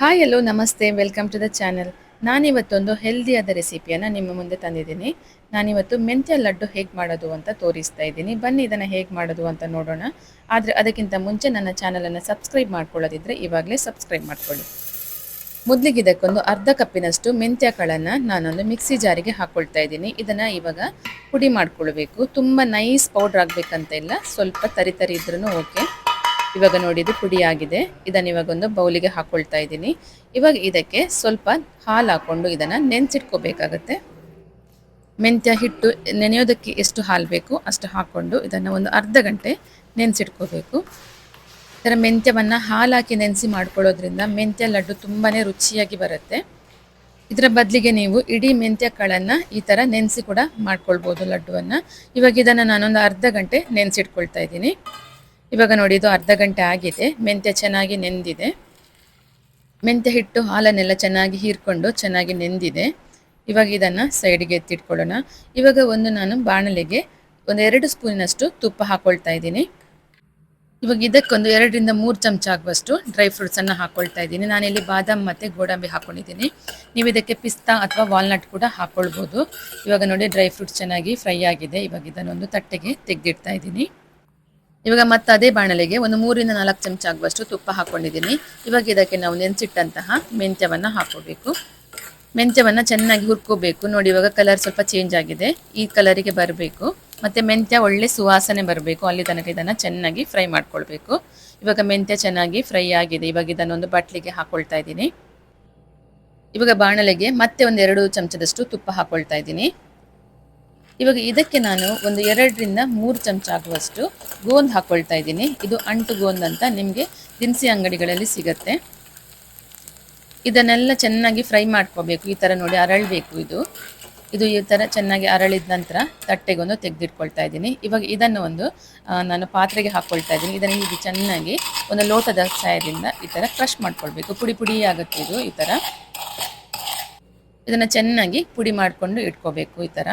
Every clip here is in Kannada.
ಹಾಯ್ ಎಲ್ಲೋ ನಮಸ್ತೆ ವೆಲ್ಕಮ್ ಟು ದ ಚಾನಲ್ ನಾನಿವತ್ತೊಂದು ಹೆಲ್ದಿಯಾದ ರೆಸಿಪಿಯನ್ನು ನಿಮ್ಮ ಮುಂದೆ ತಂದಿದ್ದೀನಿ. ನಾನಿವತ್ತು ಮೆಂತ್ಯ ಲಡ್ಡು ಹೇಗೆ ಮಾಡೋದು ಅಂತ ತೋರಿಸ್ತಾ ಇದ್ದೀನಿ. ಬನ್ನಿ, ಇದನ್ನು ಹೇಗೆ ಮಾಡೋದು ಅಂತ ನೋಡೋಣ. ಆದರೆ ಅದಕ್ಕಿಂತ ಮುಂಚೆ ನನ್ನ ಚಾನಲನ್ನು ಸಬ್ಸ್ಕ್ರೈಬ್ ಮಾಡ್ಕೊಳ್ಳೋದಿದ್ರೆ ಇವಾಗಲೇ ಸಬ್ಸ್ಕ್ರೈಬ್ ಮಾಡ್ಕೊಳ್ಳಿ. ಮೊದಲಿಗೆ ಇದಕ್ಕೊಂದು ಅರ್ಧ ಕಪ್ಪಿನಷ್ಟು ಮೆಂತ್ಯ ಕಾಳನ್ನು ನಾನೊಂದು ಮಿಕ್ಸಿ ಜಾರಿಗೆ ಹಾಕ್ಕೊಳ್ತಾ ಇದ್ದೀನಿ. ಇದನ್ನು ಇವಾಗ ಪುಡಿ ಮಾಡ್ಕೊಳ್ಬೇಕು. ತುಂಬ ನೈಸ್ ಪೌಡ್ರ್ ಆಗಬೇಕಂತ ಇಲ್ಲ. ಸ್ವಲ್ಪ ತರಿತರಿ ತರಿ ಇದ್ರೂ ಓಕೆ ಇವಾಗ ಇದು ಪುಡಿ ಆಗಿದೆ ಇದನ್ನು ಇವಾಗ ಒಂದು ಬೌಲಿಗೆ ಹಾಕ್ಕೊಳ್ತಾ ಇದ್ದೀನಿ. ಇವಾಗ ಇದಕ್ಕೆ ಸ್ವಲ್ಪ ಹಾಲು ಹಾಕ್ಕೊಂಡು ಇದನ್ನು ನೆನೆಸಿಟ್ಕೋಬೇಕಾಗತ್ತೆ. ಮೆಂತ್ಯ, ಹಿಟ್ಟು ನೆನೆಯೋದಕ್ಕೆ ಎಷ್ಟು ಹಾಲು ಬೇಕು ಅಷ್ಟು ಹಾಕ್ಕೊಂಡು ಇದನ್ನು ಒಂದು ಅರ್ಧ ಗಂಟೆ ನೆನೆಸಿಟ್ಕೋಬೇಕು. ಇದರ ಮೆಂತ್ಯವನ್ನು ಹಾಲು ಹಾಕಿ ನೆನೆಸಿ ಮಾಡ್ಕೊಳ್ಳೋದ್ರಿಂದ ಮೆಂತ್ಯ ಲಡ್ಡು ತುಂಬಾ ರುಚಿಯಾಗಿ ಬರುತ್ತೆ. ಇದರ ಬದಲಿಗೆ ನೀವು ಇಡೀ ಮೆಂತ್ಯ ಕಾಳನ್ನು ಈ ಥರ ನೆನೆಸಿ ಕೂಡ ಮಾಡ್ಕೊಳ್ಬೋದು ಲಡ್ಡುವನ್ನು. ಇವಾಗ ಇದನ್ನು ನಾನೊಂದು ಅರ್ಧ ಗಂಟೆ ನೆನೆಸಿಟ್ಕೊಳ್ತಾ ಇದ್ದೀನಿ. ಇವಾಗ ನೋಡಿ ಇದು ಅರ್ಧ ಗಂಟೆ ಆಗಿದೆ. ಮೆಂತ್ಯ ಚೆನ್ನಾಗಿ ನೆಂದಿದೆ. ಮೆಂತ್ಯ ಹಿಟ್ಟು ಹಾಲನ್ನೆಲ್ಲ ಚೆನ್ನಾಗಿ ಹೀರ್ಕೊಂಡು ಚೆನ್ನಾಗಿ ನೆಂದಿದೆ. ಇವಾಗ ಇದನ್ನು ಸೈಡ್ಗೆ ಎತ್ತಿಟ್ಕೊಳ್ಳೋಣ. ಇವಾಗ ಒಂದು ನಾನು ಬಾಣಲೆಗೆ ಒಂದು ಎರಡು ಸ್ಪೂನಿನಷ್ಟು ತುಪ್ಪ ಹಾಕ್ಕೊಳ್ತಾ ಇದ್ದೀನಿ. ಇವಾಗ ಇದಕ್ಕೊಂದು ಎರಡರಿಂದ ಮೂರು ಚಮಚ ಆಗುವಷ್ಟು ಡ್ರೈ ಫ್ರೂಟ್ಸನ್ನು ಹಾಕ್ಕೊಳ್ತಾ ಇದ್ದೀನಿ. ನಾನಿಲ್ಲಿ ಬಾದಾಮ್ ಮತ್ತು ಗೋಡಂಬಿ ಹಾಕ್ಕೊಂಡಿದ್ದೀನಿ ನೀವು ಇದಕ್ಕೆ ಪಿಸ್ತಾ ಅಥವಾ ವಾಲ್ನಟ್ ಕೂಡ ಹಾಕ್ಕೊಳ್ಬೋದು ಇವಾಗ ನೋಡಿ ಡ್ರೈ ಫ್ರೂಟ್ಸ್ ಚೆನ್ನಾಗಿ ಫ್ರೈ ಆಗಿದೆ. ಇವಾಗ ಇದನ್ನೊಂದು ತಟ್ಟೆಗೆ ತೆಗೆದಿಡ್ತಾ ಇದ್ದೀನಿ. ಇವಾಗ ಮತ್ತೆ ಅದೇ ಬಾಣಲೆಗೆ ಒಂದು ಮೂರಿಂದ ನಾಲ್ಕು ಚಮಚ ಆಗುವಷ್ಟು ತುಪ್ಪ ಹಾಕೊಂಡಿದ್ದೀನಿ. ಇವಾಗ ಇದಕ್ಕೆ ನಾವು ನೆನೆಸಿಟ್ಟಂತಹ ಮೆಂತ್ಯವನ್ನು ಹಾಕೋಬೇಕು ಮೆಂತ್ಯವನ್ನು ಚೆನ್ನಾಗಿ ಹುರ್ಕೋಬೇಕು. ನೋಡಿ, ಇವಾಗ ಕಲರ್ ಸ್ವಲ್ಪ ಚೇಂಜ್ ಆಗಿದೆ. ಈ ಕಲರಿಗೆ ಬರಬೇಕು. ಮತ್ತು ಮೆಂತ್ಯ ಒಳ್ಳೆ ಸುವಾಸನೆ ಬರಬೇಕು. ಅಲ್ಲಿ ತನಕ ಇದನ್ನು ಚೆನ್ನಾಗಿ ಫ್ರೈ ಮಾಡ್ಕೊಳ್ಬೇಕು. ಇವಾಗ ಮೆಂತ್ಯ ಚೆನ್ನಾಗಿ ಫ್ರೈ ಆಗಿದೆ. ಇವಾಗ ಇದನ್ನೊಂದು ಬಾಟ್ಲಿಗೆ ಹಾಕೊಳ್ತಾ ಇದ್ದೀನಿ. ಇವಾಗ ಬಾಣಲೆಗೆ ಮತ್ತೆ ಒಂದೆರಡು ಚಮಚದಷ್ಟು ತುಪ್ಪ ಹಾಕೊಳ್ತಾ ಇದ್ದೀನಿ. ಇವಾಗ ಇದಕ್ಕೆ ನಾನು ಒಂದು ಎರಡರಿಂದ ಮೂರು ಚಮಚ ಆಗುವಷ್ಟು ಗೋಂದ್ ಹಾಕ್ಕೊಳ್ತಾ ಇದ್ದೀನಿ. ಇದು ಅಂಟು ಗೋಂದ್ ಅಂತ ನಿಮಗೆ ದಿನಸಿ ಅಂಗಡಿಗಳಲ್ಲಿ ಸಿಗತ್ತೆ. ಇದನ್ನೆಲ್ಲ ಚೆನ್ನಾಗಿ ಫ್ರೈ ಮಾಡ್ಕೋಬೇಕು. ಈ ಥರ ನೋಡಿ ಅರಳಬೇಕು ಇದು. ಇದು ಈ ಥರ ಚೆನ್ನಾಗಿ ಅರಳಿದ ನಂತರ ತಟ್ಟೆಗೊಂದು ತೆಗೆದಿಟ್ಕೊಳ್ತಾ ಇದ್ದೀನಿ. ಇವಾಗ ಇದನ್ನು ಒಂದು ನಾನು ಪಾತ್ರೆಗೆ ಹಾಕ್ಕೊಳ್ತಾ ಇದ್ದೀನಿ. ಇದನ್ನು ಹೀಗೆ ಚೆನ್ನಾಗಿ ಒಂದು ಲೋಟದ ಸಹಾಯದಿಂದ ಈ ಥರ ಕ್ರಷ್ ಮಾಡ್ಕೊಳ್ಬೇಕು. ಪುಡಿ ಪುಡಿ ಆಗುತ್ತೆ ಇದು ಈ ಥರ. ಇದನ್ನು ಚೆನ್ನಾಗಿ ಪುಡಿ ಮಾಡಿಕೊಂಡು ಇಟ್ಕೋಬೇಕು ಈ ಥರ.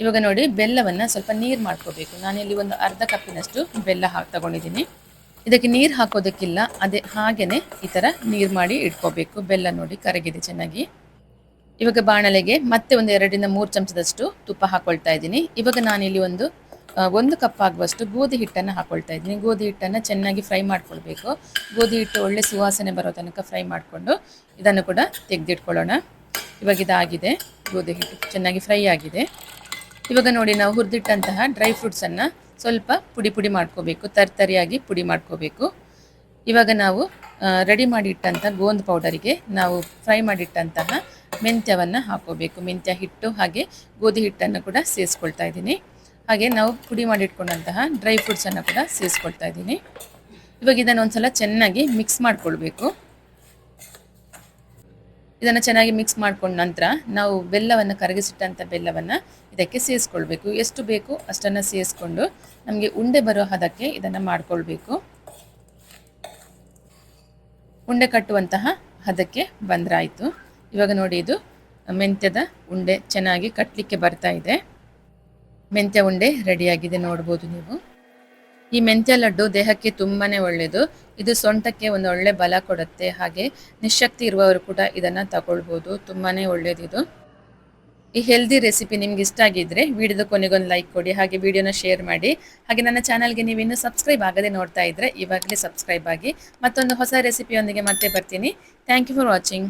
ಇವಾಗ ನೋಡಿ, ಬೆಲ್ಲವನ್ನು ಸ್ವಲ್ಪ ನೀರು ಮಾಡ್ಕೋಬೇಕು. ನಾನಿಲ್ಲಿ ಒಂದು ಅರ್ಧ ಕಪ್ಪಿನಷ್ಟು ಬೆಲ್ಲ ಹಾಕಿ, ತಗೊಂಡಿದ್ದೀನಿ. ಇದಕ್ಕೆ ನೀರು ಹಾಕೋದಕ್ಕಿಲ್ಲ, ಅದೇ ಹಾಗೆಯೇ ಈ ಥರ ನೀರು ಮಾಡಿ ಇಟ್ಕೋಬೇಕು. ಬೆಲ್ಲ ನೋಡಿ ಕರಗಿದೆ ಚೆನ್ನಾಗಿ. ಇವಾಗ ಬಾಣಲೆಗೆ ಮತ್ತೆ ಒಂದು ಎರಡರಿಂದ ಮೂರು ಚಮಚದಷ್ಟು ತುಪ್ಪ ಹಾಕೊಳ್ತಾ ಇದ್ದೀನಿ. ಇವಾಗ ನಾನಿಲ್ಲಿ ಒಂದು ಒಂದು ಕಪ್ ಆಗುವಷ್ಟು ಗೋಧಿ ಹಿಟ್ಟನ್ನು ಹಾಕೊಳ್ತಾ ಇದ್ದೀನಿ. ಗೋಧಿ ಹಿಟ್ಟನ್ನು ಚೆನ್ನಾಗಿ ಫ್ರೈ ಮಾಡ್ಕೊಳ್ಬೇಕು. ಗೋಧಿ ಹಿಟ್ಟು ಒಳ್ಳೆ ಸುವಾಸನೆ ಬರೋ ತನಕ ಫ್ರೈ ಮಾಡಿಕೊಂಡು ಇದನ್ನು ಕೂಡ ತೆಗೆದಿಟ್ಕೊಳ್ಳೋಣ. ಇವಾಗ ಇದಾಗಿದೆ. ಗೋಧಿ ಹಿಟ್ಟು ಚೆನ್ನಾಗಿ ಫ್ರೈ ಆಗಿದೆ. ಇವಾಗ ನೋಡಿ ನಾವು ಹುರಿದಿಟ್ಟಂತಹ ಡ್ರೈ ಫ್ರೂಟ್ಸನ್ನು ಸ್ವಲ್ಪ ಪುಡಿ ಪುಡಿ ಮಾಡ್ಕೋಬೇಕು, ತರ್ತರಿಯಾಗಿ ಪುಡಿ ಮಾಡ್ಕೋಬೇಕು. ಇವಾಗ ನಾವು ರೆಡಿ ಮಾಡಿಟ್ಟಂಥ ಗೋಂದ್ ಪೌಡರಿಗೆ ನಾವು ಫ್ರೈ ಮಾಡಿಟ್ಟಂತಹ ಮೆಂತ್ಯವನ್ನು ಹಾಕೋಬೇಕು. ಮೆಂತ್ಯ ಹಿಟ್ಟು ಹಾಗೆ ಗೋಧಿ ಹಿಟ್ಟನ್ನು ಕೂಡ ಸೇರಿಸ್ಕೊಳ್ತಾ ಇದ್ದೀನಿ. ಹಾಗೆ ನಾವು ಪುಡಿ ಮಾಡಿಟ್ಕೊಂಡಂತಹ ಡ್ರೈ ಫ್ರೂಟ್ಸನ್ನು ಕೂಡ ಸೇರಿಸ್ಕೊಳ್ತಾ ಇದ್ದೀನಿ. ಇವಾಗ ಇದನ್ನು ಒಂದು ಸಲ ಚೆನ್ನಾಗಿ ಮಿಕ್ಸ್ ಮಾಡ್ಕೊಳ್ಬೇಕು. ಇದನ್ನು ಚೆನ್ನಾಗಿ ಮಿಕ್ಸ್ ಮಾಡ್ಕೊಂಡ ನಂತರ ನಾವು ಬೆಲ್ಲವನ್ನು ಕರಗಿಸಿಟ್ಟಂಥ ಬೆಲ್ಲವನ್ನು ಇದಕ್ಕೆ ಸೇರಿಸ್ಕೊಳ್ಬೇಕು. ಎಷ್ಟು ಬೇಕು ಅಷ್ಟನ್ನು ಸೇರಿಸ್ಕೊಂಡು ನಮಗೆ ಉಂಡೆ ಬರೋ ಹದಕ್ಕೆ ಇದನ್ನು ಮಾಡ್ಕೊಳ್ಬೇಕು. ಉಂಡೆ ಕಟ್ಟುವಂತಹ ಹದಕ್ಕೆ ಬಂದ್ರಾಯಿತು. ಇವಾಗ ನೋಡಿ ಇದು ಮೆಂತ್ಯದ ಉಂಡೆ ಚೆನ್ನಾಗಿ ಕಟ್ಟಲಿಕ್ಕೆ ಬರ್ತಾ ಇದೆ. ಮೆಂತ್ಯ ಉಂಡೆ ರೆಡಿಯಾಗಿದೆ ನೋಡ್ಬೋದು ನೀವು. ಈ ಮೆಂತ್ಯ ಲಡ್ಡು ದೇಹಕ್ಕೆ ತುಂಬಾ ಒಳ್ಳೆಯದು ಇದು ಸೊಂಟಕ್ಕೆ ಒಂದು ಒಳ್ಳೆ ಬಲ ಕೊಡುತ್ತೆ. ಹಾಗೆ ನಿಶಕ್ತಿ ಇರುವವರು ಕೂಡ ಇದನ್ನು ತಗೊಳ್ಬೋದು. ತುಂಬಾ ಒಳ್ಳೆಯದಿದು ಈ ಹೆಲ್ದಿ ರೆಸಿಪಿ ನಿಮ್ಗೆ ಇಷ್ಟ ಆಗಿದ್ರೆ ವಿಡಿಯೋದ ಕೊನೆಗೊಂದು ಲೈಕ್ ಕೊಡಿ. ಹಾಗೆ ವಿಡಿಯೋನ ಶೇರ್ ಮಾಡಿ. ಹಾಗೆ ನನ್ನ ಚಾನಲ್ಗೆ ನೀವು ಇನ್ನೂ ಸಬ್ಸ್ಕ್ರೈಬ್ ಆಗದೆ ನೋಡ್ತಾ ಇದ್ರೆ ಇವಾಗಲೇ ಸಬ್ಸ್ಕ್ರೈಬ್ ಆಗಿ ಮತ್ತೊಂದು ಹೊಸ ರೆಸಿಪಿಯೊಂದಿಗೆ ಮತ್ತೆ ಬರ್ತೀನಿ. Thank you for watching